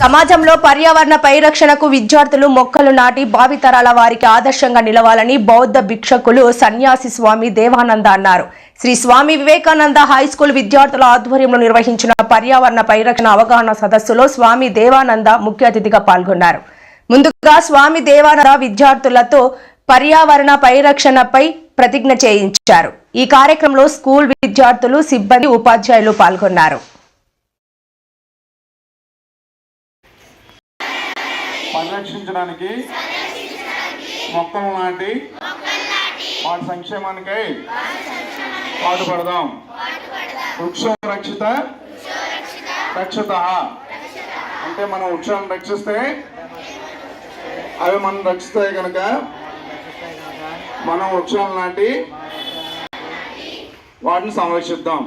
సమాజంలో పర్యావరణ పరిరక్షణకు విద్యార్థులు మొక్కలు నాటి భావితరాల వారికి ఆదర్శంగా నిలవాలని బౌద్ధ భిక్షకులు సన్యాసి స్వామి దేవానంద అన్నారు. శ్రీ స్వామి వివేకానంద హై స్కూల్ విద్యార్థుల ఆధ్వర్యంలో నిర్వహించిన పర్యావరణ పరిరక్షణ అవగాహన సదస్సులో స్వామి దేవానంద ముఖ్య అతిథిగా పాల్గొన్నారు. ముందుగా స్వామి దేవానంద విద్యార్థులతో పర్యావరణ పరిరక్షణపై ప్రతిజ్ఞ చేయించారు. ఈ కార్యక్రమంలో స్కూల్ విద్యార్థులు సిబ్బంది ఉపాధ్యాయులు పాల్గొన్నారు. పరిరక్షించడానికి మొక్కలు నాటి వాటి సంక్షేమానికై పాటుపడదాం. వృక్షం రక్షిత. రక్షిత అంటే మనం వృక్షాన్ని రక్షిస్తే అవి మనం రక్షిస్తాయి కనుక మనం వృక్షాలు నాటి వాటిని సంరక్షిద్దాం.